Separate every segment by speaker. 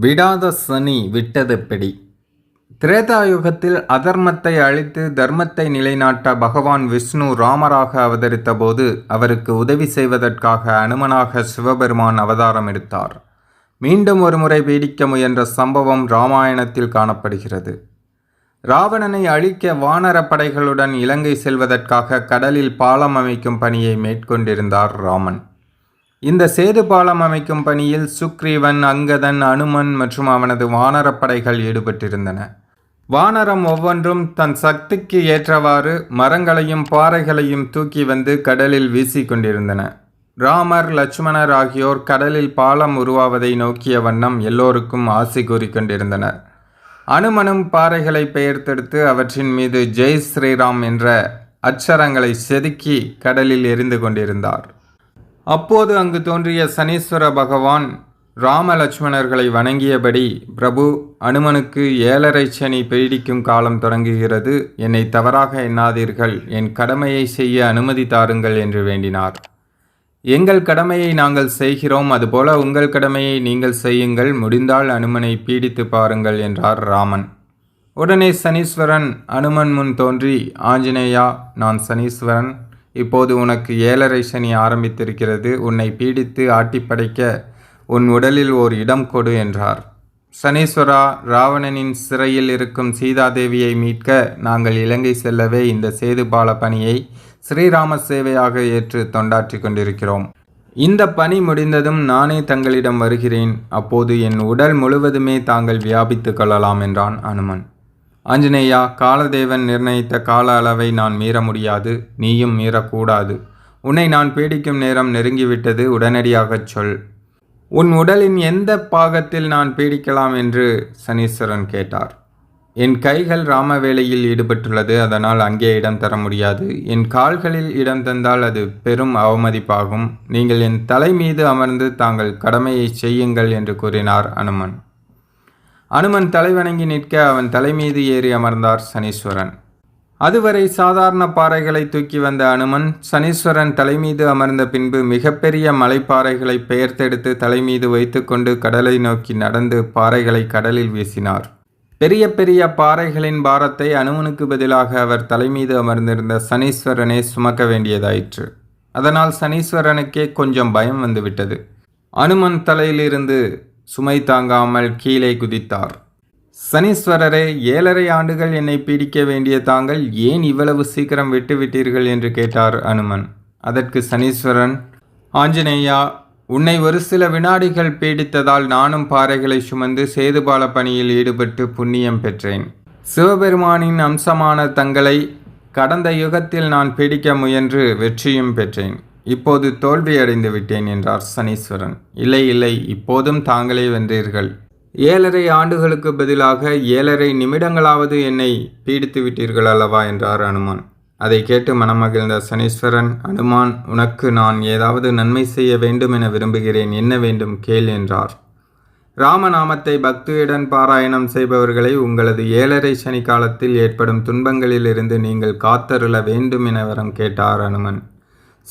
Speaker 1: விடாத சனி விட்டதெப்படி? திரேதாயுகத்தில் அதர்மத்தை அழித்து தர்மத்தை நிலைநாட்ட பகவான் விஷ்ணு ராமராக அவதரித்த போது அவருக்கு உதவி செய்வதற்காக அனுமனாக சிவபெருமான் அவதாரம் எடுத்தார். மீண்டும் ஒருமுறை பீடிக்க முயன்ற சம்பவம் ராமாயணத்தில் காணப்படுகிறது. ராவணனை அழிக்க வானரப்படைகளுடன் இலங்கை செல்வதற்காக கடலில் பாலம் அமைக்கும் பணியை மேற்கொண்டிருந்தார் ராமன். இந்த சேது பாலம் அமைக்கும் பணியில் சுக்ரீவன் அங்கதன் அனுமன் மற்றும் அவனது வானரப்படைகள் ஈடுபட்டிருந்தன. வானரம் ஒவ்வொன்றும் தன் சக்திக்கு ஏற்றவாறு மரங்களையும் பாறைகளையும் தூக்கி வந்து கடலில் வீசிக்கொண்டிருந்தன ராமர் லட்சுமணர் ஆகியோர் கடலில் பாலம் உருவாவதை நோக்கிய வண்ணம் எல்லோருக்கும் ஆசை கூறிக்கொண்டிருந்தனர் அனுமனும் பாறைகளை பெயர்த்தெடுத்து அவற்றின் மீது ஜெய் ஸ்ரீராம் என்ற அச்சரங்களை செதுக்கி கடலில் எரிந்து கொண்டிருந்தார். அப்போது அங்கு தோன்றிய சனீஸ்வர பகவான் ராம லட்சுமணர்களை வணங்கியபடி பிரபு அனுமனுக்கு ஏழரை சனி பீடிக்கும் காலம் தொடங்குகிறது. என்னை தவறாக எண்ணாதீர்கள். என் கடமையை செய்ய அனுமதி தாருங்கள் என்று வேண்டினார். எங்கள் கடமையை நாங்கள் செய்கிறோம். அதுபோல உங்கள் கடமையை நீங்கள் செய்யுங்கள். முடிந்தால் அனுமனை பீடித்து பாருங்கள் என்றார் ராமன். உடனே சனீஸ்வரன் அனுமன் முன் தோன்றி ஆஞ்சநேயா நான் சனீஸ்வரன். இப்போது உனக்கு ஏழரை சனி ஆரம்பித்திருக்கிறது. உன்னை பீடித்து ஆட்டிப்படைக்க உன் உடலில் ஓர் இடம் கொடு என்றார். சனீஸ்வரா ராவணனின் சிறையில் இருக்கும் சீதாதேவியை மீட்க நாங்கள் இலங்கை செல்லவே இந்த சேதுபால பணியை ஸ்ரீராம சேவையாக ஏற்று தொண்டாற்றி கொண்டிருக்கிறோம். இந்த பணி முடிந்ததும் நானே தங்களிடம் வருகிறேன். அப்போது என் உடல் முழுவதுமே தாங்கள் வியாபித்து கொள்ளலாம் என்றான் அனுமன். ஆஞ்சநேயா காலதேவன் நிர்ணயித்த கால அளவை நான் மீற முடியாது நீயும் மீறக்கூடாது. உன்னை நான் பீடிக்கும் நேரம் நெருங்கிவிட்டது உடனடியாகச் சொல். உன் உடலின் எந்த பாகத்தில் நான் பீடிக்கலாம் என்று சனீஸ்வரன் கேட்டார். என் கைகள் ராம வேலையில் ஈடுபட்டுள்ளது அதனால் அங்கே இடம் தர முடியாது. என் கால்களில் இடம் தந்தால் அது பெரும் அவமதிப்பாகும். நீங்கள் என் தலை மீது அமர்ந்து தாங்கள் கடமையை செய்யுங்கள் என்று கூறினார் அனுமன். அனுமன் தலைவணங்கி நிற்க அவன் தலைமீது ஏறி அமர்ந்தார் சனீஸ்வரன். அதுவரை சாதாரண பாறைகளை தூக்கி வந்த அனுமன் சனீஸ்வரன் தலைமீது அமர்ந்த பின்பு மிகப்பெரிய மலைப்பாறைகளை பெயர்த்தெடுத்து தலைமீது வைத்துக்கொண்டு கடலை நோக்கி நடந்து பாறைகளை கடலில் வீசினார். பெரிய பெரிய பாறைகளின் பாரத்தை அனுமனுக்கு பதிலாக அவர் தலைமீது அமர்ந்திருந்த சனீஸ்வரனே சுமக்க வேண்டியதாயிற்று. அதனால் சனீஸ்வரனுக்கே கொஞ்சம் பயம் வந்துவிட்டது. அனுமன் தலையிலிருந்து சுமை தாங்காமல் கீழே குதித்தார். சனீஸ்வரரே ஏழரை ஆண்டுகள் என்னை பீடிக்க வேண்டிய தாங்கள் ஏன் இவ்வளவு சீக்கிரம் விட்டுவிட்டீர்கள் என்று கேட்டார் அனுமன். அதற்கு சனீஸ்வரன் ஆஞ்சநேயா உன்னை ஒரு சில வினாடிகள் பீடித்ததால் நானும் பாறைகளை சுமந்து சேதுபால பணியில் ஈடுபட்டு புண்ணியம் பெற்றேன். சிவபெருமானின் அம்சமான தங்களை கடந்த யுகத்தில் நான் பிடிக்க முயன்று வெற்றியும் பெற்றேன். இப்போது தோல்வியடைந்து விட்டேன் என்றார் சனீஸ்வரன். இல்லை இல்லை இப்போதும் தாங்களே வென்றீர்கள். ஏழரை ஆண்டுகளுக்கு பதிலாக ஏழரை நிமிடங்களாவது என்னை பீடித்து விட்டீர்கள் அல்லவா என்றார் அனுமான். அதை கேட்டு மனமகிழ்ந்த சனீஸ்வரன் அனுமான் உனக்கு நான் ஏதாவது நன்மை செய்ய வேண்டும் என விரும்புகிறேன் என்ன வேண்டும் கேள் என்றார். ராமநாமத்தை பக்தியுடன் பாராயணம் செய்பவர்களை உங்களது ஏழரை சனி காலத்தில் ஏற்படும் துன்பங்களிலிருந்து நீங்கள் காத்தருள வேண்டும் என வரம் கேட்டார் அனுமன்.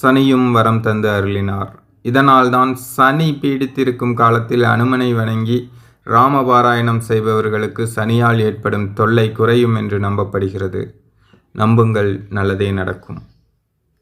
Speaker 1: சனியும் வரம் தந்து அருளினார். இதனால்தான் சனி பீடித்திருக்கும் காலத்தில் அனுமனை வணங்கி ராமபாராயணம் செய்பவர்களுக்கு சனியால் ஏற்படும் தொல்லை குறையும் என்று நம்பப்படுகிறது. நம்புங்கள் நல்லதே நடக்கும்.